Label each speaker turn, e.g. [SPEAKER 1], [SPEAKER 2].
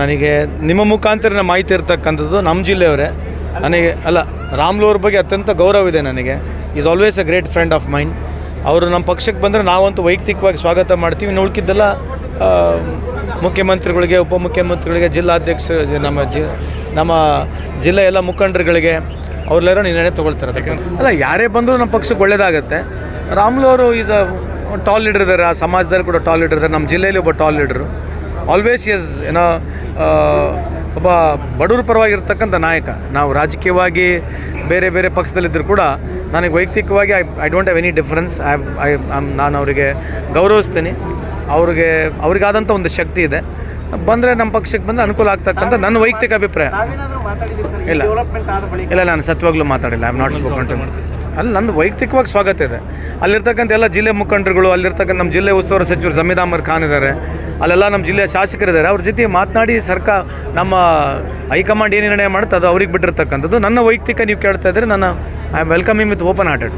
[SPEAKER 1] ನನಗೆ ನಿಮ್ಮ ಮುಖಾಂತರ ಮಾಹಿತಿ ಇರ್ತಕ್ಕಂಥದ್ದು ನಮ್ಮ ಜಿಲ್ಲೆಯವರೇ. ನನಗೆ ಅಲ್ಲ ರಾಮ್ಲು ಅವ್ರ ಬಗ್ಗೆ ಅತ್ಯಂತ ಗೌರವ ಇದೆ ನನಗೆ. Is always a great friend of mind ಅವರು ನಮ್ಮ ಪಕ್ಷಕ್ಕೆ ಬಂದರೆ ನಾವಂತೂ ವೈಯಕ್ತಿಕವಾಗಿ ಸ್ವಾಗತ ಮಾಡ್ತೀವಿ. ಇನ್ನು ಉಳ್ಕಿದ್ದೆಲ್ಲ ಮುಖ್ಯಮಂತ್ರಿಗಳಿಗೆ, ಉಪಮುಖ್ಯಮಂತ್ರಿಗಳಿಗೆ, ಜಿಲ್ಲಾಧ್ಯಕ್ಷ, ನಮ್ಮ ಜಿ, ನಮ್ಮ ಜಿಲ್ಲೆ ಎಲ್ಲ ಮುಖಂಡರುಗಳಿಗೆ ಅವ್ರೆಲ್ಲರೂ ನಿರ್ಣಯ ತೊಗೊಳ್ತಾರೆ ಅಲ್ಲ, ಯಾರೇ ಬಂದರೂ ನಮ್ಮ ಪಕ್ಷಕ್ಕೆ ಒಳ್ಳೇದಾಗುತ್ತೆ. ರಾಮ್ಲು ಅವರು ಈಸ್ ಅ ಟಾಲ್ ಲೀಡರ್ ಇದ್ದಾರೆ ಆ ಸಮಾಜದಲ್ಲಿ ಕೂಡ ಟಾಲ್ ಲೀಡರ್ ಇದ್ದಾರೆ ನಮ್ಮ ಜಿಲ್ಲೆಯಲ್ಲಿ ಒಬ್ಬ ಟಾಲ್ ಲೀಡರು ಆಲ್ವೇಸ್ ಎಸ್ ಏನೋ ಒಬ್ಬ ಬಡವ್ರ ಪರವಾಗಿರ್ತಕ್ಕಂಥ ನಾಯಕ. ನಾವು ರಾಜಕೀಯವಾಗಿ ಬೇರೆ ಬೇರೆ ಪಕ್ಷದಲ್ಲಿದ್ದರೂ ಕೂಡ ನನಗೆ ವೈಯಕ್ತಿಕವಾಗಿ I I don't have any difference I I ನಾನು ಅವರಿಗೆ ಗೌರವಿಸ್ತೀನಿ. ಅವ್ರಿಗೆ, ಅವ್ರಿಗಾದಂಥ ಒಂದು ಶಕ್ತಿ ಇದೆ. ಬಂದರೆ ನಮ್ಮ ಪಕ್ಷಕ್ಕೆ ಬಂದರೆ ಅನುಕೂಲ ಆಗ್ತಕ್ಕಂಥ ನನ್ನ ವೈಯಕ್ತಿಕ ಅಭಿಪ್ರಾಯ. ಇಲ್ಲ. ಇಲ್ಲ, ನಾನು ಸತ್ವಾಗ್ಲೂ ಮಾತಾಡಿಲ್ಲ. I am not spoken to ಅಲ್ಲಿ, ನಂದು ವೈಯಕ್ತಿಕವಾಗಿ ಸ್ವಾಗತ ಇದೆ. ಅಲ್ಲಿರ್ತಕ್ಕಂಥ ಎಲ್ಲ ಜಿಲ್ಲೆ ಮುಖಂಡರುಗಳು, ಅಲ್ಲಿರ್ತಕ್ಕಂಥ ನಮ್ಮ ಜಿಲ್ಲೆ ಉಸ್ತುವಾರಿ ಸಚಿವರು ಜಮೀದ್ ಅಹಮದ್ ಖಾನ್ ಇದ್ದಾರೆ. ಅಲ್ಲೆಲ್ಲ ನಮ್ಮ ಜಿಲ್ಲೆಯ ಶಾಸಕರಿದ್ದಾರೆ. ಅವ್ರ ಜೊತೆ ಮಾತನಾಡಿ ಸರ್ಕಾರ ನಮ್ಮ ಹೈಕಮಾಂಡ್ ಏನು ನಿರ್ಣಯ ಮಾಡುತ್ತೆ ಅದು ಅವ್ರಿಗೆ ಬಿಟ್ಟಿರ್ತಕ್ಕಂಥದ್ದು. ನನ್ನ ವೈಯಕ್ತಿಕ ನೀವು ಕೇಳ್ತಾ ಇದ್ದರೆ ನನ್ನ I am welcoming with open hearted